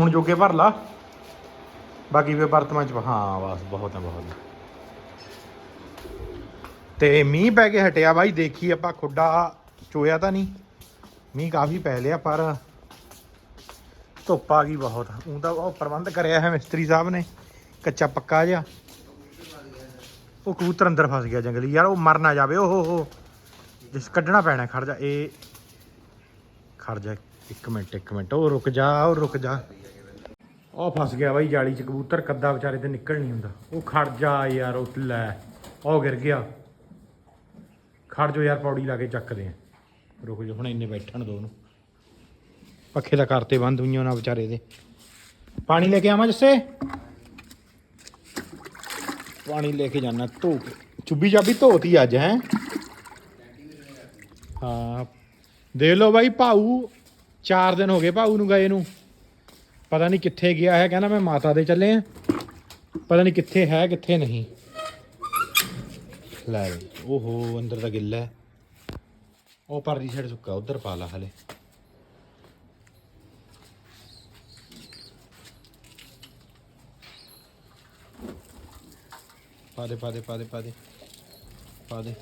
ਹੁਣ ਜੋਗੇ ਭਰ ਲਾ। ਬਾਕੀ ਵੇ ਵਰਤਮਾਨ ਚ ਹਾਂ, ਬਸ ਬਹੁਤ ਹੈ, ਬਹੁਤ ਤੇ ਮੀਂਹ ਪੈ ਕੇ ਹਟਿਆ ਬਾਈ, ਦੇਖੀ ਆਪਾਂ ਖੁੱਡਾ ਚੋਇਆ ਤਾਂ ਨਹੀਂ। ਮੀਂਹ ਕਾਫੀ ਪੈ ਲਿਆ, ਪਰ ਧੁੱਪ ਆ ਗਈ ਬਹੁਤ। ਉਹ ਉਹ ਪ੍ਰਬੰਧ ਕਰਿਆ ਹੈ ਮਿਸਤਰੀ ਸਾਹਿਬ ਨੇ, ਕੱਚਾ ਪੱਕਾ ਜਿਹਾ। ਉਹ ਕਬੂਤਰ ਅੰਦਰ ਫਸ ਗਿਆ ਜੰਗਲੀ, ਯਾਰ ਉਹ ਮਰ ਨਾ ਜਾਵੇ, ਓਹ ਹੋ। ਜਿਸ ਕੱਢਣਾ ਪੈਣਾ, ਖੜ ਜਾ, ਇਹ ਖੜ ਜਾ, ਇੱਕ ਮਿੰਟ ਇੱਕ ਮਿੰਟ, ਉਹ ਰੁਕ ਜਾ, ਉਹ ਰੁਕ ਜਾ। ਉਹ ਫਸ ਗਿਆ ਬਾਈ ਜਾਲੀ ਚ, ਕਬੂਤਰ ਕੱਦਾ ਵਿਚਾਰੇ ਤੇ ਨਿਕਲ ਨਹੀਂ ਹੁੰਦਾ। ਉਹ ਖੜ ਜਾ ਯਾਰ, ਉਹ ਲੈ, ਉਹ ਗਿਰ ਗਿਆ। ਖੜ ਜੋ ਯਾਰ, ਪੌੜੀ ਲਾ ਕੇ ਚੱਕਦੇ ਆ। ਰੁਕ ਜਾ ਹੁਣ ਇੰਨੇ ਬੈਠਣ ਦੋ ਨੂੰ ਪੱਖੇ ਦਾ ਕਰਤੇ ਬੰਦ ਹੋਈਆਂ ਉਹਨਾਂ ਵਿਚਾਰੇ ਦੇ। ਪਾਣੀ ਲੈ ਕੇ ਆਵਾਂ ਜੱਸੇ? ਪਾਣੀ ਲੈ ਕੇ ਜਾਣਾ ਧੋ ਕੇ। ਚੁੱਬੀ ਚਾਬੀ ਧੋਤੀ ਅੱਜ, ਹੈ? ਹਾਂ। ਦੇਖ ਲਓ ਬਾਈ, ਭਾਊ 4 ਦਿਨ ਹੋ ਗਏ ਭਾਊ ਨੂੰ ਗਏ ਨੂੰ। ਪਤਾ ਨਹੀਂ ਕਿੱਥੇ ਗਿਆ ਹੈ ਕਹਿੰਦਾ ਮੈਂ ਮਾਤਾ ਦੇ ਚੱਲੇ ਆ ਪਤਾ ਨਹੀਂ ਕਿੱਥੇ ਹੈ ਕਿੱਥੇ ਨਹੀਂ ਲੈ ਬਈ ਓਹੋ, ਅੰਦਰ ਤਾਂ ਗਿੱਲਾ ਹੈ। ਉਹ ਪਰਲੀ ਸਾਈਡ ਸੁੱਕਾ, ਉਧਰ ਪਾ ਲਾ ਹਲੇ। ਪਾ ਦੇ ਪਾ ਦੇ ਪਾ ਦੇ ਪਾ ਦੇ। ਪਾ ਦੇ।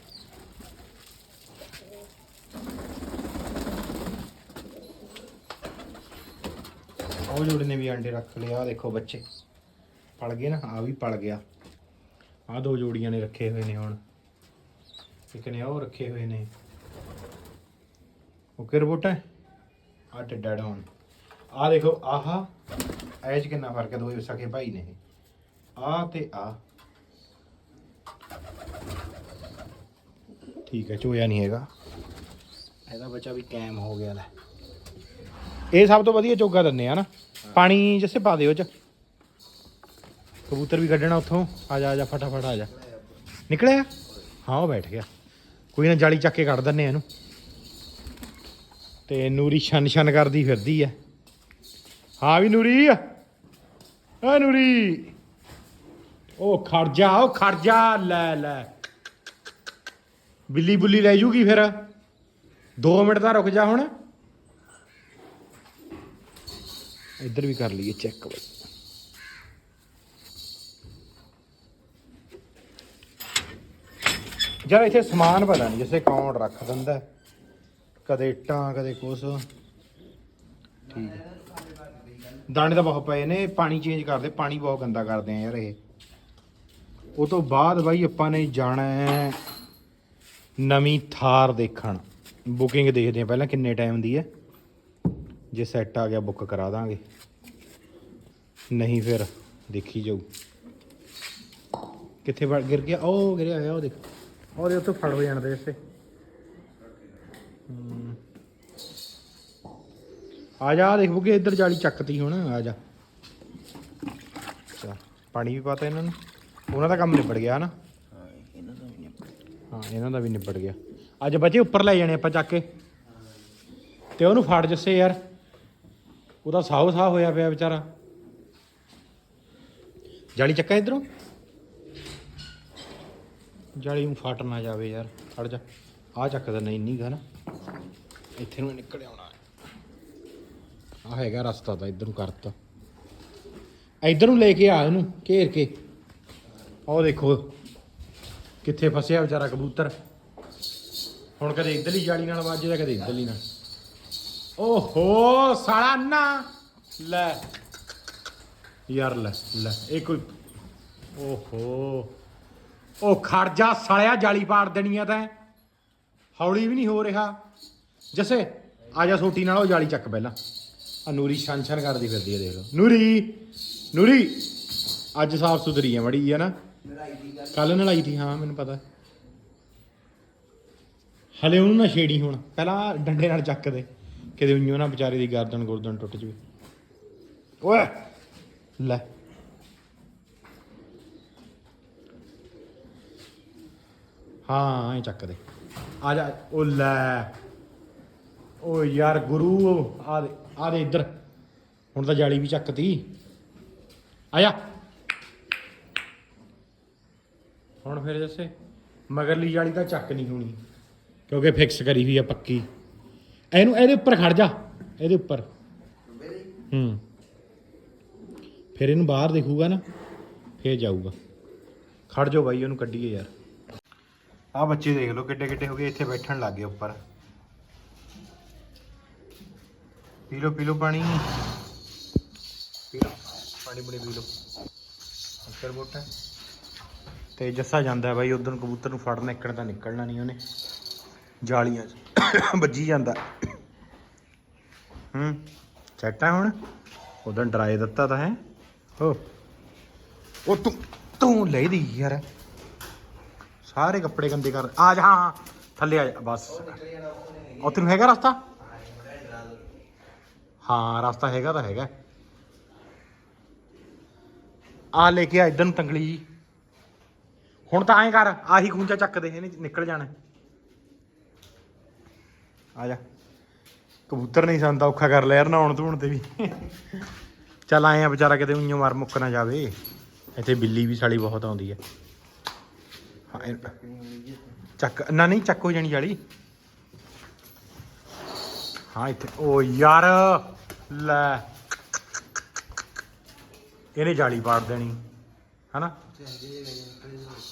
ਉਹ ਜੋੜੇ ਨੇ ਵੀ ਅੰਡੇ ਰੱਖ ਲਿਆ ਆਹ ਦੇਖੋ ਬੱਚੇ। ਪਲ ਗਏ ਨਾ ਆ ਵੀ ਪਲ ਗਿਆ। ਆ ਦੋ ਜੋੜੀਆਂ ਨੇ ਰੱਖੇ ਹੋਏ ਨੇ ਹੁਣ। ਇੱਕ ਨੇ ਉਹ ਰੱਖੇ ਹੋਏ ਨੇ। ਓਕੇ ਰਿਪੋਰਟ ਆ ਟਿੱਡਾ ਡਾਉਨ ਆ ਦੇਖੋ, ਆਹਾ ਐਜ ਕਿੰਨਾ ਫ਼ਰਕ ਹੈ ਦੋਵੇਂ ਸਕੇ ਭਾਈ ਨੇ ਆ ਤੇ ਆ ਠੀਕ ਹੈ, ਚੋਇਆ ਨਹੀਂ ਹੈਗਾ। ਇਹਦਾ ਬੱਚਾ ਵੀ ਕੈਮ ਹੋ ਗਿਆ ਲੈ। ਇਹ ਸਭ ਤੋਂ ਵਧੀਆ ਚੋਗਾ ਦਿੰਨੇ ਆ ਨਾ। ਪਾਣੀ ਜਿਸੇ ਪਾ ਦਿਓ ਚ। ਕਬੂਤਰ ਵੀ ਕੱਢਣਾ ਉੱਥੋਂ। ਆ ਜਾ ਆ ਜਾ, ਫਟਾਫਟ ਆ ਜਾ। ਨਿਕਲਿਆ? ਹਾਂ, ਉਹ ਬੈਠ ਗਿਆ। ਕੋਈ ਨਾ ਜਾਲੀ ਚੱਕ ਕੇ ਕੱਢ ਦਿੰਨੇ ਆ ਇਹਨੂੰ। ਤੇ ਨੂਰੀ ਛਨ ਛਨ ਕਰਦੀ ਫਿਰਦੀ ਆ। ਹਾਂ ਵੀ ਨੂਰੀ। ਓ ਨੂਰੀ। ਉਹ ਖੜ ਜਾ, ਉਹ ਖੜ ਜਾ, ਲੈ ਲੈ। ਬਿੱਲੀ ਬੁੱਲੀ ਲੈ ਜੂਗੀ ਫਿਰ। 2 ਮਿੰਟ ਦਾ ਰੁਕ ਜਾ ਹੁਣ। ਇੱਧਰ ਵੀ ਕਰ ਲਈਏ ਚੈੱਕ ਬਈ। ਯਾਰ ਇੱਥੇ ਸਮਾਨ ਪਤਾ ਨਹੀਂ ਜਿਵੇਂ ਕੌਣ ਰੱਖ ਦਿੰਦਾ ਕਦੇ ਇੱਟਾਂ, ਕਦੇ ਕੁਛ। ਠੀਕ ਹੈ। ਦਾਣੇ ਤਾਂ ਬਹੁਤ ਪਏ ਨੇ, ਪਾਣੀ ਚੇਂਜ ਕਰਦੇ, ਪਾਣੀ ਬਹੁਤ ਗੰਦਾ ਕਰਦੇ ਆ ਯਾਰ ਇਹ। ਉਹ ਤੋਂ ਬਾਅਦ ਬਾਈ ਆਪਾਂ ਨੇ ਜਾਣਾ ਹੈ ਨਵੀਂ ਥਾਰ ਦੇਖਣ। ਬੁਕਿੰਗ ਦੇਖਦੇ ਆ ਪਹਿਲਾਂ ਕਿੰਨੇ ਟਾਈਮ ਦੀ ਹੈ। ਜੇ ਸੈੱਟ ਆ ਗਿਆ ਬੁੱਕ ਕਰਾ ਦਾਂਗੇ। ਨਹੀਂ ਫਿਰ ਦੇਖੀ ਜਾਊ। ਕਿੱਥੇ ਵੜ ਗਿਰ ਗਿਆ? ਉਹ ਗਿਰਿਆ ਹੋਇਆ ਉਹ ਦੇਖ। ਉਹਦੇ ਉੱਤੇ ਫੜ ਹੋ ਜਾਣ ਦੇ ਇਸੇ। ਆ ਜਾ ਦੇਖ ਬੁੱਗੇ ਇੱਧਰ ਜਾਲੀ ਚੱਕਤੀ ਹੁਣ ਆ ਜਾ। ਅੱਛਾ ਪਾਣੀ ਵੀ ਪਾਤਾ ਇਹਨਾਂ ਨੂੰ। ਉਹਨਾਂ ਦਾ ਕੰਮ ਨਿਬੜ ਗਿਆ ਨਾ ਹਾਂ ਇਹਨਾਂ ਦਾ ਵੀ ਨਿਬੜ ਗਿਆ। ਅੱਜ ਬੱਚੇ ਉੱਪਰ ਲੈ ਜਾਣੇ ਆਪਾਂ ਚੱਕ ਕੇ। ਤੇ ਉਹਨੂੰ ਫੜ ਜੱਸੇ ਯਾਰ। ਉਹਦਾ ਸਾਹ ਸਾਹ ਹੋਇਆ ਪਿਆ ਵਿਚਾਰਾ। ਜਾਲੀ ਚੱਕਾ ਇਧਰੋਂ? ਜਾਲੀ ਨੂੰ ਫਟ ਨਾ ਜਾਵੇ ਯਾਰ, ਖੜ ਜਾ। ਆ ਚੱਕਦਾ ਨਹੀਂ ਨਹੀਂ ਨਾ ਇੱਥੇ ਨੂੰ ਨਿਕਲ ਆਉਣਾ। ਆ ਹੈਗਾ ਰਸਤਾ ਤਾਂ ਇਧਰ ਨੂੰ ਕਰਤਾ। ਇਧਰ ਨੂੰ ਲੈ ਕੇ ਆ ਉਹਨੂੰ ਘੇਰ ਕੇ। ਉਹ ਦੇਖੋ, ਕਿੱਥੇ ਫਸਿਆ ਵਿਚਾਰਾ ਕਬੂਤਰ। ਹੁਣ ਕਦੇ ਇਧਰਲੀ ਜਾਲੀ ਨਾਲ ਵੱਜਦਾ ਕਦੇ ਇਧਰਲੀ ਨਾਲ? ਓਹੋ ਸਾਲਾ ਨਾ ਲੈ। ਯਾਰ ਲੈ ਲੈ ਇਹ ਕੋਈ ਓਹੋ। ਉਹ ਖੜ ਜਾ ਸਾਲਿਆ ਜਾਲੀ ਪਾੜ ਦੇਣੀ ਆ ਤੈਂ। ਹੌਲੀ ਵੀ ਨਹੀਂ ਹੋ ਰਿਹਾ। ਜੱਸੇ ਆ ਜਾ ਸੋਟੀ ਨਾਲ ਉਹ ਜਾਲੀ ਚੱਕ ਪਹਿਲਾਂ। ਆ ਨੂਰੀ ਛਨ ਛਨ ਕਰਦੀ ਫਿਰਦੀ ਆ ਦੇਖ ਲਓ। ਨੂਰੀ ਨੂਰੀ। ਅੱਜ ਸਾਫ਼ ਸੁਥਰੀ ਆ ਮੜੀ ਆ ਨਾ। ਕੱਲ ਨਲਾਈ ਸੀ ਹਾਂ ਮੈਨੂੰ ਪਤਾ। ਹਲੇ ਉਹਨੂੰ ਨਾ ਛੇੜੀ ਹੁਣ। ਪਹਿਲਾਂ ਡੰਡੇ ਨਾਲ ਚੱਕ ਦੇ। ਕਿਤੇ ਉਈਓ ਨਾ ਵਿਚਾਰੇ ਦੀ ਗਰਦਨ ਗੁਰਦਨ ਟੁੱਟ ਜਵੇ। ਓਏ! ਲੈ। ਹਾਂ ਐ ਚੱਕ ਦੇ। ਆ ਜਾ ਉਹ ਲੈ। ਓ ਯਾਰ ਗੁਰੂ ਆ ਦੇ ਆ ਦੇ ਇੱਧਰ। ਹੁਣ ਤਾਂ ਜਾਲੀ ਵੀ ਚੱਕਤੀ। ਆ ਜਾ। ਹੁਣ ਫਿਰ ਜੱਸੇ ਮਗਰਲੀ ਜਾਲੀ ਤਾਂ ਚੱਕ ਨਹੀਂ ਹੋਣੀ ਕਿਉਂਕਿ ਫਿਕਸ ਕਰੀ ਹੋਈ ਆ ਪੱਕੀ। ਇਹਨੂੰ ਇਹਦੇ ਉੱਪਰ ਖੜ ਜਾ, ਇਹਦੇ ਉੱਪਰ। ਹੂੰ। ਫਿਰ ਇਹਨੂੰ ਬਾਹਰ ਦੇਖੂਗਾ ਨਾ, ਫੇਰ ਜਾਊਗਾ। ਖੜ ਜਾਓ ਬਾਈ, ਉਹਨੂੰ ਕੱਢੀਏ ਯਾਰ। ਆ ਬੱਚੇ ਦੇਖ ਲਓ ਕਿੱਡੇ ਕਿੱਡੇ ਹੋ ਗਏ, ਇੱਥੇ ਬੈਠਣ ਲੱਗ ਗਏ ਉੱਪਰ। ਪੀ ਲਓ ਪੀ ਲਓ ਪਾਣੀ। ਪੀ ਲਓ, ਪਾਣੀ ਪੂਣੀ ਪੀ ਲਓ। ਅੰਕਰ ਬੋਟਾ। ਤੇ ਜੱਸਾ ਜਾਂਦਾ ਬਾਈ, ਉਧਰ ਕਬੂਤਰ ਨੂੰ ਫੜਨਾ, ਇੱਕਣ ਤਾਂ ਨਿਕਲਣਾ ਨਹੀਂ ਉਹਨੇ। ਜਾਲੀਆਂ 'ਚ। ਵੱਜੀ ਜਾਂਦਾ। ਹੂੰ ਚੱਟਾ ਹੁਣ। ਉਦੋਂ ਡਰਾਏ ਦਿੱਤਾ ਤਾਂ ਹੈ। ਹੋ। ਉਹ ਤੂੰ ਤੂੰ ਲੈ ਦੀ ਯਾਰ। ਸਾਰੇ ਕੱਪੜੇ ਗੰਦੇ ਕਰ। ਆ ਜਾ, ਹਾਂ ਥੱਲੇ ਆ ਜਾ। ਬਸ। ਉੱਥੇ ਨੂੰ ਹੈਗਾ ਰਸਤਾ? ਹਾਂ, ਰਸਤਾ ਹੈਗਾ ਤਾਂ ਹੈਗਾ। ਆ ਲੈ ਕੇ ਆ ਇਧਰ ਨੂੰ ਤੰਗਲੀ ਜੀ। ਹੁਣ ਤਾਂ ਐਂ ਕਰ, ਆਹੀ ਖੂੰਜਾ ਚੱਕਦੇ ਇਹਨੇ ਨਿਕਲ ਜਾਣਾ। ਆ ਜਾ। ਕਬੂਤਰ ਨਹੀਂ ਸੰਦਾ ਔਖਾ ਕਰ ਲਿਆ ਯਾਰ ਨਹਾਉਣ ਧੋਣ ਤੇ ਵੀ। ਚੱਲ ਆਏ ਆ ਵਿਚਾਰਾ ਕਿਤੇ ਉਈਓ ਮਾਰ ਮੁੱਕ ਨਾ ਜਾਵੇ। ਇੱਥੇ ਬਿੱਲੀ ਵੀ ਸਾਲੀ ਬਹੁਤ ਆਉਂਦੀ ਹੈ ਹਾਂ, ਇਹ- ਚੱਕ ਨਾ ਨਹੀਂ ਚੱਕ ਹੋ ਜਾਣੀ ਜਾਲੀ। ਹਾਂ ਇੱਥੇ ਓ ਯਾਰ ਲੈ। ਇਹਨੇ ਜਾਲੀ ਪਾੜ ਦੇਣੀ ਹਨਾ?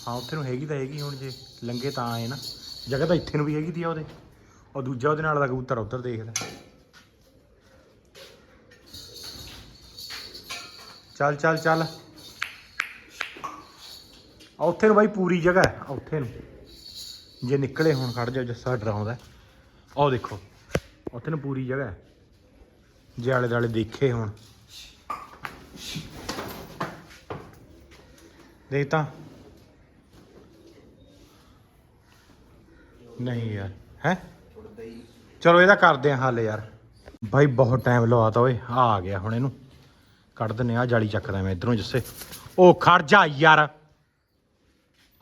ਹਾਂ ਉੱਥੇ ਨੂੰ ਹੈਗੀ ਤਾਂ ਹੈਗੀ ਹੁਣ ਜੇ ਲੰਗੇ ਤਾਂ ਆਏ ਨਾ। ਜਗ੍ਹਾ ਤਾਂ ਇੱਥੇ ਨੂੰ ਵੀ ਹੈਗੀ ਦੀ ਆ ਉਹਦੇ। ਉਹ ਦੂਜਾ ਉਹਦੇ ਨਾਲ ਦਾ ਕਬੂਤਰ ਉੱਧਰ ਦੇਖਦਾ ਚੱਲ ਚੱਲ ਚੱਲ। ਆ ਉੱਥੇ ਨੂੰ ਬਾਈ ਪੂਰੀ ਜਗ੍ਹਾ ਹੈ, ਆ ਉੱਥੇ ਨੂੰ। ਜੇ ਨਿਕਲੇ ਹੁਣ ਖੜ ਜਾ, ਜੱਸਾ ਡਰਾਉਂਦਾ ਆਹ ਦੇਖੋ, ਉੱਥੇ ਨੂੰ ਪੂਰੀ ਜਗ੍ਹਾ ਹੈ। ਜੇ ਆਲੇ ਦਾਲੇ ਦੇਖੇ ਹੁਣ। ਦੇਖ ਤਾਂ। ਨਹੀਂ ਯਾਰ, ਹੈ? ਚਲੋ, ਇਹਦਾ ਕਰਦੇ ਆ ਹੱਲ ਯਾਰ। ਬਾਈ, ਬਹੁਤ ਟਾਈਮ ਲਵਾਤਾ ਓਏ। ਆ ਆ ਗਿਆ ਹੁਣ ਇਹਨੂੰ। ਕੱਢ ਦਿੰਨੇ ਆ ਜਾਲੀ ਚੱਕਦਾ ਮੈਂ ਇਧਰੋਂ ਜਿੱਸੇ। ਉਹ ਖੜ ਜਾ ਯਾਰ।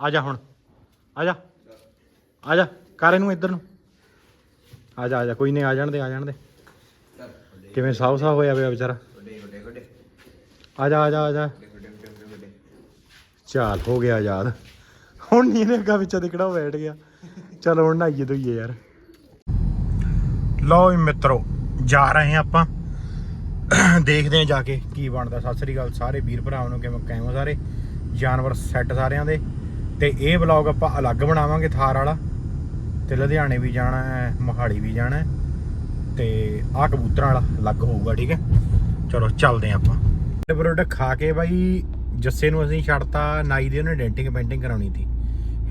ਆ ਜਾ ਹੁਣ। ਆ ਜਾ। ਆ ਜਾ। ਕਰ ਇਹਨੂੰ ਇੱਧਰ ਨੂੰ। ਆ ਜਾ ਆ ਜਾ। ਕੋਈ ਨਹੀਂ, ਆ ਜਾਣ ਦੇ, ਆ ਜਾਣ ਦੇ। ਕਿਵੇਂ ਸਾਹ ਸਾਹ ਹੋਇਆ ਪਿਆ ਵਿਚਾਰਾ? ਆ ਜਾ ਆ ਜਾ ਆ ਜਾ। ਚਾਲ, ਹੋ ਗਿਆ ਯਾਦ ਹੁਣ ਨਹੀਂ ਇਹਨੇ ਅੱਗਾ ਵਿੱਚ ਦਿਖੜਾ ਬੈਠ ਗਿਆ। ਚਲ, ਹੁਣ ਨਹਾਈਏ ਧੋਈਏ ਯਾਰ। ਲਓ ਜੀ ਮਿੱਤਰੋ, ਜਾ ਰਹੇ ਹਾਂ ਆਪਾਂ। ਦੇਖਦੇ ਹਾਂ ਜਾ ਕੇ ਕੀ ਬਣਦਾ। ਸਤਿ ਸ੍ਰੀ ਅਕਾਲ ਸਾਰੇ ਵੀਰ ਭਰਾਵਾਂ ਨੂੰ, ਕਿਵੇਂ ਕਾਇਮ ਸਾਰੇ? ਜਾਨਵਰ ਸੈੱਟ ਸਾਰਿਆਂ ਦੇ। ਤੇ ਇਹ ਵਲੌਗ ਆਪਾਂ ਅਲੱਗ ਬਣਾਵਾਂਗੇ ਥਾਰ ਵਾਲਾ। ਤੇ ਲੁਧਿਆਣੇ ਵੀ ਜਾਣਾ ਹੈ, ਮੋਹਾਲੀ ਵੀ ਜਾਣਾ ਹੈ। ਤੇ ਆਹ ਕਬੂਤਰਾਂ ਵਾਲਾ ਅਲੱਗ ਹੋਊਗਾ, ਠੀਕ ਹੈ? ਚਲੋ ਚੱਲਦੇ ਹਾਂ ਆਪਾਂ। ਇਹ ਪ੍ਰੋਡਕਟ ਖਾ ਕੇ ਬਾਈ, ਜੱਸੇ ਨੂੰ ਅਸੀਂ ਛੱਡਤਾ, ਨਾਈ ਦੀ ਉਹਨੇ ਡੈਂਟਿੰਗ ਪੇਂਟਿੰਗ ਕਰਾਉਣੀ ਸੀ।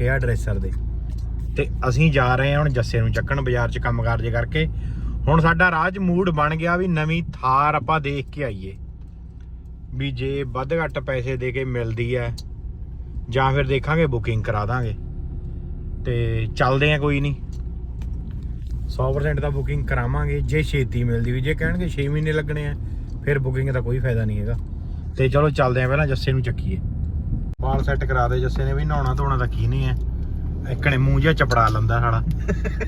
ਹੇਅਰ ਡਰੈਸਰ ਦੇ। ਤੇ ਅਸੀਂ ਜਾ ਰਹੇ ਹਾਂ ਹੁਣ ਜੱਸੇ ਨੂੰ ਚੱਕਣ, ਬਾਜ਼ਾਰ 'ਚ ਕੰਮਕਾਰ ਜੇ ਕਰਕੇ। ਹੁਣ ਸਾਡਾ ਰਾਜ ਮੂਡ ਬਣ ਗਿਆ ਵੀ ਨਵੀਂ ਥਾਰ ਆਪਾਂ ਦੇਖ ਕੇ ਆਈਏ। ਵੀ ਜੇ ਵੱਧ ਘੱਟ ਪੈਸੇ ਦੇ ਕੇ ਮਿਲਦੀ ਹੈ, ਜਾਂ ਫਿਰ ਦੇਖਾਂਗੇ ਬੁਕਿੰਗ ਕਰਾ ਦਾਂਗੇ। ਤੇ ਚੱਲਦੇ ਆ ਕੋਈ ਨਹੀਂ। 100% ਦਾ ਬੁਕਿੰਗ ਕਰਾਵਾਂਗੇ, ਜੇ ਛੇਤੀ ਮਿਲਦੀ ਵੀ। ਜੇ ਕਹਿਣਗੇ 6 ਮਹੀਨੇ ਲੱਗਣੇ ਆ, ਫਿਰ ਬੁਕਿੰਗ ਦਾ ਕੋਈ ਫਾਇਦਾ ਨਹੀਂ ਹੈਗਾ। ਤੇ ਚਲੋ ਚੱਲਦੇ ਆ ਪਹਿਲਾਂ ਜੱਸੇ ਨੂੰ ਚੱਕੀਏ। ਵਾਲ ਸੈੱਟ ਕਰਾ ਦੇ ਜੱਸੇ ਨੇ ਵੀ ਨਹਾਉਣਾ ਧੋਣਾ ਤਾਂ ਕੀ ਨਹੀਂ ਹੈ। ਇੱਕ ਨੇ ਮੂੰਹ ਜਿਹਾ ਚਪੜਾ ਲੰਦਾ ਸਾਲਾ।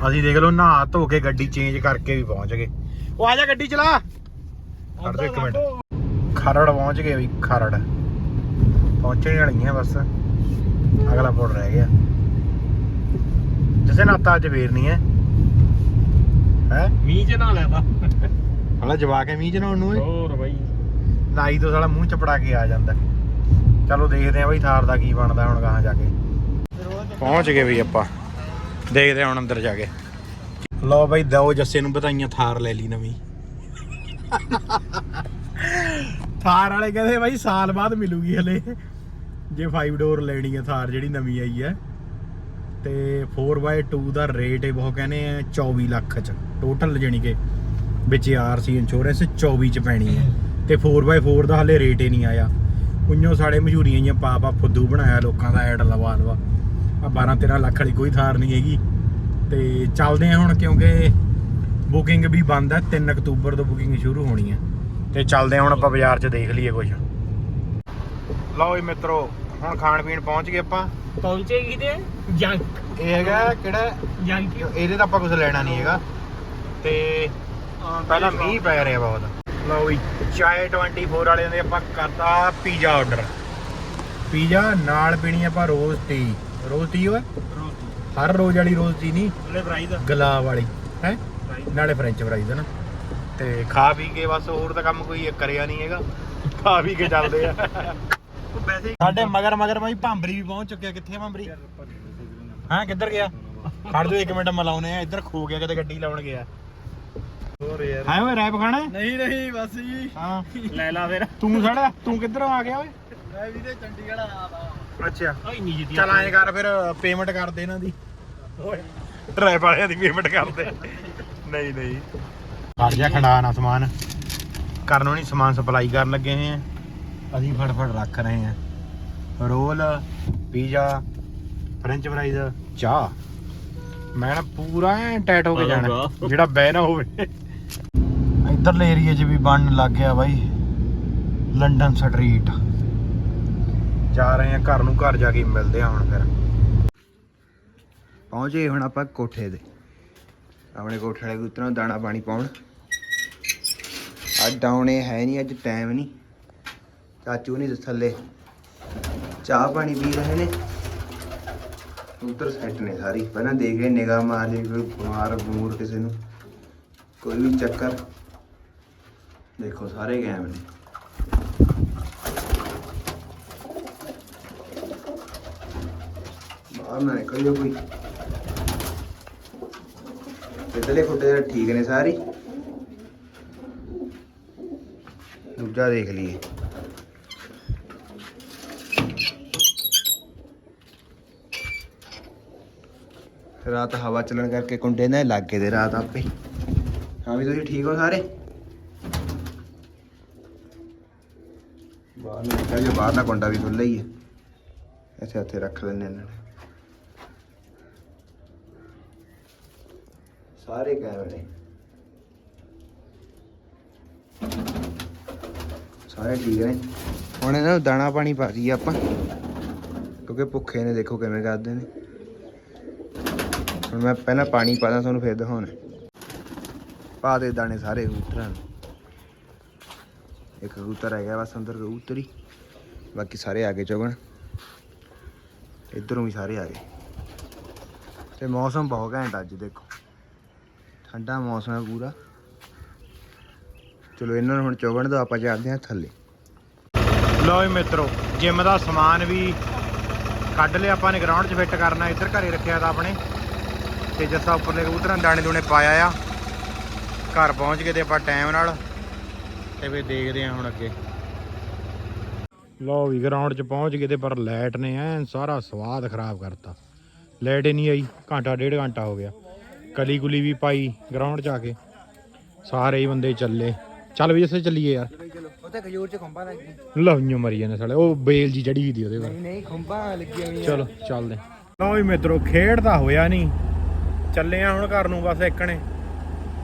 ਅਸੀਂ ਦੇਖ ਲਓ ਨਹਾ ਧੋ ਕੇ ਗੱਡੀ ਚੇਂਜ ਕਰਕੇ ਵੀ ਪਹੁੰਚ ਗਏ। ਉਹ ਆ ਜਾ ਗੱਡੀ ਚਲਾ। ਖੜ ਜਾ ਇੱਕ ਮਿੰਟ। ਖਰੜ ਪਹੁੰਚ ਗਏ ਵੀ ਖਰੜ। ਪਹੁੰਚਣ ਵਾਲੀਆਂ ਬਸ। ਅਗਲਾ ਪੁਲ ਰਹਿ ਗਿਆ। ਜਿਸੇ ਨਾਤਾ ਅੱਜ ਫੇਰ ਨਹੀਂ ਹੈ। ਹੈ? ਮੀਂਹ ਚ ਨਾ ਲੈਦਾ ਹਲਾ ਜਵਾ ਕੇ ਮੀਂਹ ਚ ਨੂੰ ਏ ਹੋਰ ਬਾਈ। ਨਾਈ ਤੋਂ ਸਾਲਾ ਮੂੰਹ ਚਪੜਾ ਕੇ ਆ ਜਾਂਦਾ। ਚਲੋ ਦੇਖਦੇ ਆ ਬਈ ਥਾਰ ਦਾ ਕੀ ਬਣਦਾ ਹੁਣ ਗਾਹਾਂ ਜਾ ਕੇ। ਪਹੁੰਚ ਗਏ ਵੀ ਆਪਾਂ। ਦੇਖਦੇ ਹਾਂ ਹੁਣ ਅੰਦਰ ਜਾ ਕੇ। ਲਓ ਬਈ ਦੋ ਜੱਸੇ ਨੂੰ ਵਧਾਈਆਂ, ਥਾਰ ਲੈ ਲਈ ਨਵੀਂ। ਥਾਰ ਵਾਲੇ ਕਹਿੰਦੇ ਬਾਈ, ਸਾਲ ਬਾਅਦ ਮਿਲੂਗੀ ਹਲੇ। ਜੇ 5 ਡੋਰ ਲੈਣੀ ਹੈ ਥਾਰ, ਜਿਹੜੀ ਨਵੀਂ ਆਈ ਹੈ ਤੇ 4x2 ਦਾ ਰੇਟ ਇਹ ਬਹੁਤ ਕਹਿੰਦੇ ਆ 24 ਲੱਖ ਚ। ਟੋਟਲ ਜਾਣੀ ਕਿ ਵਿੱਚ ਆਰਸੀ ਇੰਸ਼ੋਰੈਂਸ 24 ਚ ਪੈਣੀ ਹੈ ਤੇ 4x4 ਦਾ ਹਲੇ ਰੇਟ ਹੀ ਨਹੀਂ ਆਇਆ। ਉਈਓ ਸਾਡੇ ਮਸ਼ਹੂਰੀਆਂ ਜੀਆਂ ਪਾ ਪਾ ਫੁੱਦੂ ਬਣਾਇਆ ਲੋਕਾਂ ਦਾ, ਐਡ ਲਵਾ ਲਵਾ 12 13 ਲੱਖ ਵਾਲੀ ਕੋਈ ਥਾਰ ਨਹੀਂ ਹੈਗੀ। ਤੇ ਚੱਲਦੇ ਆ ਹੁਣ ਕਿਉਂਕਿ ਬੁਕਿੰਗ ਵੀ ਬੰਦ ਹੈ 3 ਅਕਤੂਬਰ ਤੋਂ ਬੁਕਿੰਗ ਸ਼ੁਰੂ ਹੋਣੀ ਹੈ ਤੇ ਚੱਲਦੇ ਆ ਹੁਣ ਆਪਾਂ ਬਾਜ਼ਾਰ 'ਚ ਦੇਖ ਲਈਏ ਕੁਝ ਲਓ ਜੀ ਮਿੱਤਰੋ ਹੁਣ ਖਾਣ ਪੀਣ ਪਹੁੰਚ ਗਏ ਆਪਾਂ। ਪਹੁੰਚੇਗੀ ਤੇ? ਜੰਕ। ਇਹ ਹੈਗਾ ਕਿਹੜਾ? ਜੰਕ। ਇਹਦੇ ਤਾਂ ਆਪਾਂ ਕੁਝ ਲੈਣਾ ਨਹੀਂ ਹੈਗਾ। ਤੇ ਪਹਿਲਾਂ ਮੀਂਹ ਪੈ ਰਿਹਾ ਬਹੁਤ। ਲਓ ਵੀ ਚਾਏ 24 ਵਾਲਿਆਂ ਦੇ ਆਪਾਂ ਕਰਤਾ ਪੀਜ਼ਾ ਆਰਡਰ ਪੀਜ਼ਾ ਨਾਲ ਪੀਣੀ ਆਪਾਂ ਰੋਜ਼ ਟੀ ਰੋਜ਼ ਟੀ ਓਏ ਹਰ ਰੋਜ਼ ਵਾਲੀ ਰੋਜ਼ ਟੀ ਨਹੀਂ ਲੈ ਫਰਾਈ ਦਾ ਗੁਲਾਬ ਵਾਲੀ। ਹੈ? ਨਾਲੇ ਫ੍ਰੈਂਚ ਫਰਾਈਜ਼ ਨਾ। ਤੇ ਖਾ ਪੀ ਕੇ ਬਸ ਹੋਰ ਤਾਂ ਕੰਮ ਕੋਈ ਕਰਿਆ ਨਹੀਂ ਹੈਗਾ। ਖਾ ਵੀ ਕੇ ਚੱਲਦੇ ਆ। ਸਾਡੇ ਮਗਰ ਮਗਰ ਬਾਈ ਭਾਂਬਰੀ ਵੀ ਪਹੁੰਚ ਚੁੱਕਿਆ। ਕਿੱਥੇ ਆ ਭਾਂਬਰੀ? ਹਾਂ ਕਿੱਧਰ ਗਿਆ? ਖੜ ਜਾ ਇੱਕ ਮਿੰਟ ਮਲਾਉਨੇ ਆ। ਇੱਧਰ ਖੋ ਗਿਆ ਕਿਤੇ ਗੱਡੀ ਲਾਉਣ ਗਿਆ। ਹੋਰ ਯਾਰ। ਹਾਂ ਓਏ ਰੈਪ ਖਾਣਾ? ਹੈ? ਨਹੀਂ ਨਹੀਂ ਬਸ ਜੀ। ਹਾਂ। ਲੈ ਲਾ ਫਿਰ। ਤੂੰ ਸੜਾ ਤੂੰ ਕਿੱਧਰੋਂ ਆ ਗਿਆ ਓਏ? ਮੈਂ ਵੀ ਤੇ ਚੰਡੀਗੜ੍ਹ ਆਇਆ ਤਾ ਅੱਛਾ। ਨਹੀਂ ਜਿੱਤੀ ਚਲ ਐਂ ਕਰ ਫਿਰ ਪੇਮੈਂਟ ਕਰ ਦੇ ਇਹਨਾਂ ਦੀ। ਓਏ। ਡਰਾਈਵ ਵਾਲਿਆਂ ਦੀ ਪੇਮੈਂਟ ਕਰ ਦੇ ਨਹੀਂ ਨਹੀਂ। ਕਰ ਜਾ ਖੰਡਾ ਨਾ ਸਮਾਨ। ਕਰਨੋਂ ਨਹੀਂ ਸਮਾਨ ਸਪਲਾਈ ਕਰਨ ਲੱਗੇ ਹੋਏ ਆ। ਅਸੀਂ ਫਟਫਟ ਰੱਖ ਰਹੇ ਆ। ਰੋਲ ਪੀਜ਼ਾ ਫ੍ਰੈਂਚ ਫਰਾਈਜ਼ ਚਾਹ। ਮੈਂ ਨਾ ਪੂਰਾ ਟੈਟ ਹੋ ਕੇ ਜਾਣਾ। ਜਿਹੜਾ ਬਹਿ ਨਾ ਹੋਵੇ। ਇਧਰਲੇ ਏਰੀਆ 'ਚ ਵੀ ਬਣਨ ਲੱਗ ਗਿਆ ਬਾਈ। ਲੰਡਨ ਸਟਰੀਟ ਜਾ ਰਹੇ ਆ, ਘਰ ਨੂੰ ਘਰ ਜਾ ਕੇ ਮਿਲਦੇ ਆ ਹੁਣ ਫਿਰ। ਪਹੁੰਚੇ ਹੁਣ ਆਪਾਂ ਕੋਠੇ ਤੇ। ਆਪਣੇ ਕੋਠੇ ਵਾਲੇ ਕਬੂਤਰਾਂ ਨੂੰ ਦਾਣਾ ਪਾਣੀ ਪਾਉਣ। ਅੱਜ ਡਾਉਣੇ ਹੈ ਨਹੀਂ, ਅੱਜ ਟਾਈਮ ਨਹੀਂ। ਚਾਚੂ ਨਹੀਂ ਥੱਲੇ। ਚਾਹ ਪਾਣੀ ਪੀ ਰਹੇ ਨੇ। ਕਬੂਤਰ ਸੈੱਟ ਨੇ ਸਾਰੀ। ਪਹਿਲਾਂ ਦੇਖ ਕੇ ਨਿਗਾਹ ਮਾਰ ਲਈ ਕੋਈ ਬਿਮਾਰ ਬਮੂਰ ਕਿਸੇ ਨੂੰ। ਕੋਈ ਵੀ ਚੱਕਰ। ਦੇਖੋ, ਸਾਰੇ ਗੈਮ ਨੇ। ਬਾਹਰ ਨਾ ਨਿਕਲਿਓ ਕੋਈ। ਇਧਰਲੇ ਖੁੱਡੇ ਠੀਕ ਨੇ ਸਾਰੇ। ਦੂਜਾ ਦੇਖ ਲਈਏ। ਰਾਤ ਹਵਾ ਚੱਲਣ ਕਰਕੇ ਕੁੰਡੇ ਨਾਲ ਲੱਗ ਗਏ ਦੇ ਰਾਤ ਆਪੇ। ਹਾਂ ਵੀ ਤੁਸੀਂ ਠੀਕ ਹੋ ਸਾਰੇ? ਬਾਹਰ ਨੂੰ ਨਿਕਲ ਜਾਓ, ਬਾਹਰ ਦਾ ਕੁੰਡਾ ਵੀ ਖੁੱਲ੍ਹਾ ਹੀ ਹੈ। ਇੱਥੇ ਇੱਥੇ ਰੱਖ ਲੈਣੇ ਇਹਨਾਂ ਨੇ। ਸਾਰੇ ਕੈਮਰੇ ਸਾਰੇ ਠੀਕ ਨੇ। ਹੁਣ ਇਹਨਾਂ ਨੂੰ ਦਾਣਾ ਪਾਣੀ ਪਾ ਦਈਏ ਆਪਾਂ, ਕਿਉਂਕਿ ਭੁੱਖੇ ਨੇ, ਦੇਖੋ ਕਿਵੇਂ ਕਰਦੇ ਨੇ। ਹੁਣ ਮੈਂ ਪਹਿਲਾਂ ਪਾਣੀ ਪਾਦਾ ਤੁਹਾਨੂੰ ਫਿਰ ਦਿਖਾਉਣਾ। ਪਾ ਦੇ ਦਾਣੇ ਸਾਰੇ ਕਬੂਤਰਾਂ ਨੂੰ। ਇੱਕ ਕਬੂਤਰ ਰਹਿ ਗਿਆ ਬਸ ਅੰਦਰ ਕਬੂਤਰੀ। ਬਾਕੀ ਸਾਰੇ ਆ ਗਏ ਚੁਗਣ। ਇਧਰੋਂ ਵੀ ਸਾਰੇ ਆ ਗਏ। ਤੇ ਮੌਸਮ ਬਹੁਤ ਘੈਂਟ ਅੱਜ, ਦੇਖੋ। ਠੰਡਾ ਮੌਸਮ ਹੈ ਪੂਰਾ। ਚਲੋ ਇਹਨਾਂ ਨੂੰ ਹੁਣ ਚੁਗਣ ਦੋ ਆਪਾਂ ਚੱਲਦੇ ਹਾਂ ਥੱਲੇ। ਲਓ ਜੀ ਮਿੱਤਰੋ ਜਿਮ ਦਾ ਸਮਾਨ ਵੀ ਕੱਢ ਲਿਆ ਆਪਾਂ ਨੇ ਗਰਾਊਂਡ 'ਚ ਫਿੱਟ ਕਰਨਾ, ਇੱਧਰ ਘਰੇ ਰੱਖਿਆ ਤਾਂ ਆਪਣੇ। ਤੇ ਜੱਸਾ ਉੱਪਰਲੇ ਕਬੂਤਰਾਂ ਨੂੰ ਦਾਣੇ ਦੂਣੇ ਪਾਇਆ ਆ। ਘਰ ਪਹੁੰਚ ਗਏ ਤੇ ਆਪਾਂ ਟਾਈਮ ਨਾਲ। ਤੇ ਵੀ ਦੇਖਦੇ ਆ ਹੁਣ ਅੱਗੇ। ਲਓ ਵੀ ਗਰਾਊਂਡ 'ਚ ਪਹੁੰਚ ਗਏ ਤੇ ਪਰ ਲਾਈਟ ਨੇ ਐਨ ਸਾਰਾ ਸਵਾਦ ਖਰਾਬ ਕਰਤਾ। ਲਾਈਟ ਹੀ ਨਹੀਂ ਆਈ, ਘੰਟਾ, ਡੇਢ ਘੰਟਾ ਹੋ ਗਿਆ। ਕਲੀ ਗੁਲੀ ਵੀ ਪਾਈ ਗਰਾਊਂਡ 'ਚ ਆ ਕੇ। ਸਾਰੇ ਹੀ ਬੰਦੇ ਚੱਲੇ। ਚੱਲ ਵੀ ਜੱਸੇ ਚੱਲੀਏ ਯਾਰ। ਉੱਥੇ ਖਜੂਰ ਚ ਖੰਭਾ ਲੱਗ ਗਿਆ ਲਵੀਆਂ ਮਰੀ ਜਾਂਦੇ ਸਾਲੇ। ਉਹ ਬੇਲ ਜੀ ਜੜੀ ਦੀ ਉਹਦੇ ਪਰ ਨਹੀਂ ਖੰਭਾ ਲੱਗੀਆਂ ਹੋਈਆਂ। ਚਲੋ ਚੱਲਦੇ। ਲਓ ਵੀ ਮਿੱਤਰੋ ਖੇਡ ਤਾਂ ਹੋਇਆ ਨਹੀਂ। ਚੱਲੇ ਆ ਹੁਣ ਘਰ ਨੂੰ ਬਸ ਇੱਕਣੇ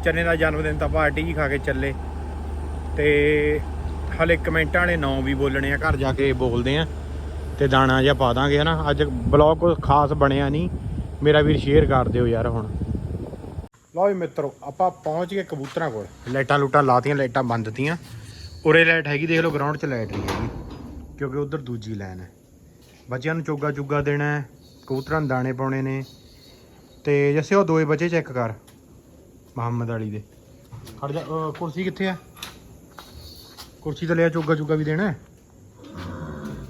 ਚੰਨੇ ਦਾ ਜਨਮ ਦਿਨ ਤਾਂ ਪਾਰਟੀ ਹੀ ਖਾ ਕੇ ਚੱਲੇ। ਤੇ ਹਲੇ ਕਮੈਂਟਾਂ ਵਾਲੇ ਨਾਂ ਵੀ ਬੋਲਣੇ ਆ। ਘਰ ਜਾ ਕੇ ਬੋਲਦੇ ਆ। ਤੇ ਦਾਣਾ ਜਿਹਾ ਪਾ ਦਾਂਗੇ ਹਨਾ। ਅੱਜ ਬਲੌਗ ਕੋਈ ਖਾਸ ਬਣਿਆ ਨਹੀਂ। ਮੇਰਾ ਵੀਰ ਸ਼ੇਅਰ ਕਰ ਦਿਓ ਯਾਰ ਹੁਣ। ਲਓ ਵੀ ਮਿੱਤਰੋ, ਆਪਾਂ ਪਹੁੰਚ ਗਏ ਕਬੂਤਰਾਂ ਕੋਲ। ਲਾਈਟਾਂ ਲੂਟਾਂ ਲਾਤੀਆਂ, ਲਾਈਟਾਂ ਬੰਦ ਤੀਆਂ ਉਰੇ ਲਾਈਟ ਹੈਗੀ, ਦੇਖ ਲਓ ਗਰਾਊਂਡ 'ਚ ਲਾਈਟ ਨਹੀਂ ਹੈਗੀ, ਕਿਉਂਕਿ ਉਧਰ ਦੂਜੀ ਲਾਈਨ ਹੈ। ਬੱਚਿਆਂ ਨੂੰ ਚੋਗਾ ਚੁੱਗਾ ਦੇਣਾ ਹੈ, ਕਬੂਤਰਾਂ ਨੂੰ ਦਾਣੇ ਪਾਉਣੇ ਨੇ। ਤੇ ਜੱਸੇ, ਉਹ ਦੋਏ ਬੱਚੇ ਚੈੱਕ ਕਰ, ਮੁਹੰਮਦ ਅਲੀ ਦੇ। ਖੜ ਜਾ, ਅਹ ਕੁਰਸੀ ਕਿੱਥੇ ਆ? ਕੁਰਸੀ ਤੇ ਲਿਆ ਚੋਗਾ ਚੁੱਗਾ ਵੀ ਦੇਣਾ ਹੈ।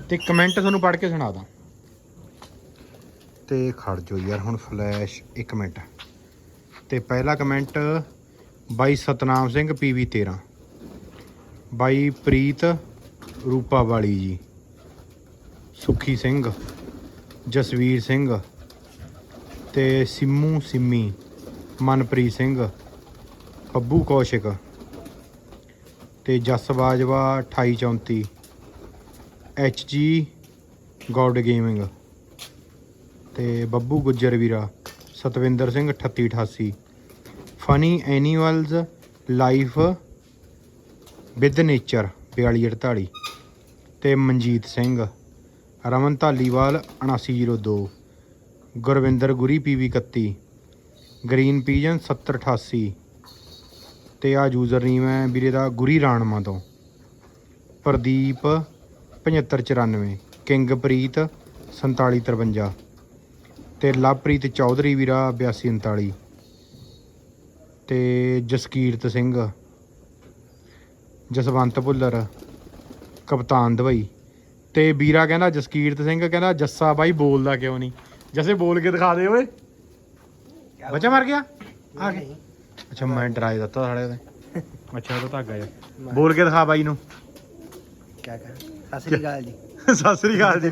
ਤੇ ਕਮੈਂਟ ਤੁਹਾਨੂੰ ਪੜ੍ਹ ਕੇ ਸੁਣਾ ਦਾਂ। ਤੇ ਖੜ ਜੋ ਯਾਰ, ਹੁਣ ਫਲੈਸ਼ 1 ਮਿੰਟ। ਤੇ ਪਹਿਲਾ ਕਮੈਂਟ, ਬਾਈ ਸਤਨਾਮ ਸਿੰਘ, ਪੀਵੀ 13 ਬਾਈ ਪ੍ਰੀਤ ਰੂਪਾ ਵਾਲੀ ਜੀ। ਸੁਖੀ ਸਿੰਘ, ਜਸਵੀਰ ਸਿੰਘ ਤੇ ਸਿੰਮੂ ਸਿੰਮੀ, ਮਨਪ੍ਰੀਤ ਸਿੰਘ, ਬੱਬੂ ਕੌਸ਼ਿਕ ਤੇ Jas Bajwa 2834 H G God gaming ਤੇ ਬੱਬੂ ਗੁੱਜਰ ਵੀਰਾ Satvinder Singh 3888 funny animals life with nature 4248 ਤੇ Manjeet Singh, Raman Dhaliwal 7902 Gurvinder Guri PV 31 green pigeon 7088 ਤੇ ਆ ਯੂਜ਼ਰ ਨੇਮ ਹੈ ਵੀਰੇ ਦਾ ਗੁਰੀ ਰਾਣਮਾ ਤੋਂ। ਪ੍ਰਦੀਪ 7594 ਕਿੰਗਪ੍ਰੀਤ 4753 ਤੇ ਲਵਪ੍ਰੀਤ ਚੌਧਰੀ ਵੀਰਾ 8239 ਤੇ ਜਸਕੀਰਤ ਸਿੰਘ ਜਸਵੰਤ ਭੁੱਲਰ ਕਪਤਾਨ ਦਵਾਈ ਤੇ ਵੀਰਾ ਕਹਿੰਦਾ ਜਸਕੀਰਤ ਸਿੰਘ ਕਹਿੰਦਾ ਜੱਸਾ ਬਾਈ ਬੋਲਦਾ ਕਿਉਂ ਨਹੀਂ? ਜੱਸੇ ਬੋਲ ਕੇ ਦਿਖਾ ਦੇ ਓਏ। ਬੱਚਾ ਮਰ ਗਿਆ? ਆ ਗਿਆ ਅੱਛਾ ਮੈਂ ਡਰਾਈ ਦਿੱਤਾ ਸਾਲੇ ਦੇ ਅੱਛਾ ਉਹ ਤਾਂ ਧਾਗਾ ਜਾ ਬੋਲ ਕੇ ਦਿਖਾ ਬਾਈ ਨੂੰ। ਕਿਆ ਕਰ ਸਤਿ ਸ੍ਰੀ ਅਕਾਲ ਜੀ। ਸਤਿ ਸ੍ਰੀ ਅਕਾਲ ਜੀ।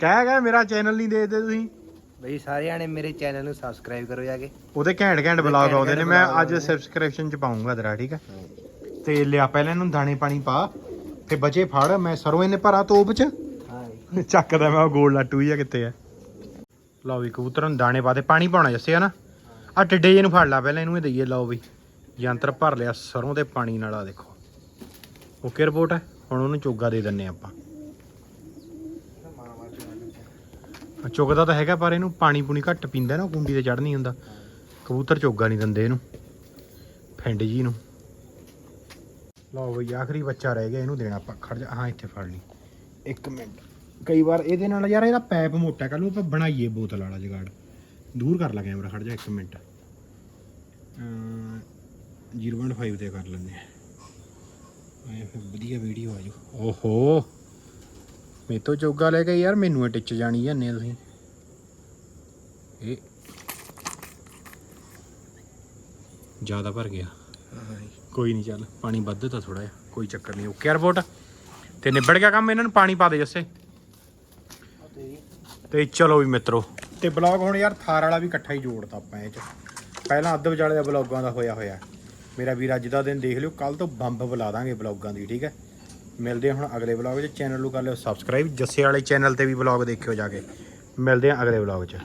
ਕਹਿ ਗਿਆ ਮੇਰਾ ਚੈਨਲ ਨਹੀਂ ਦੇਖਦੇ ਤੁਸੀਂ। ਬਈ ਸਾਰਿਆਂ ਨੇ ਮੇਰੇ ਚੈਨਲ ਨੂੰ ਸਬਸਕ੍ਰਾਈਬ ਕਰੋ ਜਾ ਕੇ। ਉਹਦੇ ਘੈਂਟ ਘੈਂਟ ਬਲੌਗ ਆਉਂਦੇ ਨੇ ਮੈਂ ਅੱਜ। ਸਬਸਕ੍ਰਿਪਸ਼ਨ ਚ ਪਾਉਂਗਾ ਤੇਰਾ ਠੀਕ ਹੈ? ਤੇ ਲਿਆ ਪਹਿਲਾਂ ਇਹਨੂੰ ਦਾਣੇ ਪਾਣੀ ਪਾ ਤੇ ਬਚੇ ਫੜ ਮੈਂ ਸਰੋਂ ਇਹਨੇ ਭਰਾ ਤੋਪ ਚ। ਚੱਕਦਾ ਮੈਂ ਉਹ ਗੋਲ ਲੱਟੂ ਹੀ ਆ ਕਿੱਥੇ ਆ। ਲਓ ਵੀ ਕਬੂਤਰ ਨੂੰ ਦਾਣੇ ਪਾ ਦੇ ਪਾਣੀ ਪਾਉਣਾ ਜੱਸੇ ਆ ਨਾ ਆ ਟਿੱਡੇ ਜੇ ਨੂੰ ਫੜ ਲਾ ਪਹਿਲਾਂ ਇਹਨੂੰ ਇਹ ਦਈਏ ਲਓ ਵੀ। ਯੰਤਰ ਭਰ ਲਿਆ ਸਰੋਂ ਦੇ ਪਾਣੀ ਨਾਲ ਆ ਦੇਖੋ। ਓਕੇ ਰਿਪੋਰਟ ਹੈ? ਹੁਣ ਉਹਨੂੰ ਚੋਗਾ ਦੇ ਦਿੰਨੇ ਆਪਾਂ ਆ ਚੁਗਦਾ ਤਾਂ ਹੈਗਾ, ਪਰ ਇਹਨੂੰ ਪਾਣੀ ਪੂਣੀ ਘੱਟ ਪੀਂਦਾ ਨਾ ਕੁੰਡੀ ਤੇ ਚੜ ਨਹੀਂ ਹੁੰਦਾ। ਕਬੂਤਰ ਚੋਗਾ ਨਹੀਂ ਦਿੰਦੇ ਇਹਨੂੰ, ਫੈਂਡ ਜੀ ਨੂੰ। ਲਓ ਬਈ, ਆਖਰੀ ਬੱਚਾ ਰਹਿ ਗਿਆ, ਇਹਨੂੰ ਦੇਣਾ ਆਪਾਂ, ਖੜ ਜਾ। ਹਾਂ, ਇੱਥੇ ਫੜ ਲਈ। ਇੱਕ ਮਿੰਟ। ਕਈ ਵਾਰ ਇਹਦੇ ਨਾਲ ਯਾਰ, ਇਹਦਾ ਪੈਪ ਮੋਟਾ ਕਰ ਲੂ ਆਪਾਂ ਬਣਾਈਏ ਬੋਤਲ ਵਾਲਾ ਜਗਾੜ। ਦੂਰ ਕਰ ਲਾ ਕੈਮਰਾ ਖੜ ਜਾ ਇੱਕ ਮਿੰਟ। ਅਮ 0.5 ਤੇ ਕਰ ਲੈਂਦੇ ਆ। ਐ ਫਿਰ ਵਧੀਆ ਵੀਡੀਓ ਆ ਜੂ। ਓਹੋ। ਮੇਰੇ ਤੋਂ ਚੋਗਾ ਲੈ ਕੇ ਯਾਰ, ਮੈਨੂੰ ਇਹ ਟਿੱਚ ਜਾਣੀ ਜਾਂਦੇ ਆ ਤੁਸੀਂ। ਇਹ ਜ਼ਿਆਦਾ ਭਰ ਗਿਆ। ਕੋਈ ਨਹੀਂ ਚੱਲ, ਪਾਣੀ ਵੱਧ ਤਾਂ ਥੋੜਾ ਜਿਹਾ, ਕੋਈ ਚੱਕਰ ਨਹੀਂ। ਓਕੇ ਰਿਪੋਰਟ ਤੇ ਨਿਬੜ ਗਿਆ ਕੰਮ ਇਹਨਾਂ ਨੂੰ, ਪਾਣੀ ਪਾ ਦੇ ਜੱਸੇ। ਤੇ ਚਲੋ ਵੀ ਮਿੱਤਰੋ, ਤੇ ਬਲੌਗ ਹੁਣ ਯਾਰ ਥਾਰ ਵਾਲਾ ਵੀ ਇਕੱਠਾ ਹੀ ਜੋੜਤਾ ਆਪਾਂ ਇਹ ਚ। ਪਹਿਲਾਂ ਅੱਧ ਵਿਚਾਲੇ ਦਾ ਬਲੌਗਾਂ ਦਾ ਹੋਇਆ ਹੋਇਆ। ਮੇਰਾ ਵੀਰ ਅੱਜ ਦਾ ਦਿਨ ਦੇਖ ਲਿਓ ਕੱਲ ਤੋਂ ਬੰਬ ਬੁਲਾ ਦਾਂਗੇ ਬਲੌਗਾਂ ਦੀ, ਠੀਕ ਹੈ? ਮਿਲਦੇ ਹਾਂ ਹੁਣ ਅਗਲੇ ਬਲੌਗ 'ਚ। ਚੈਨਲ ਨੂੰ ਕਰ ਲਿਓ ਸਬਸਕ੍ਰਾਈਬ ਜੱਸੇ ਵਾਲੇ ਚੈਨਲ ਤੇ ਵੀ ਬਲੌਗ ਦੇਖਿਓ ਜਾ ਕੇ। ਮਿਲਦੇ ਹਾਂ ਅਗਲੇ ਬਲੌਗ 'ਚ।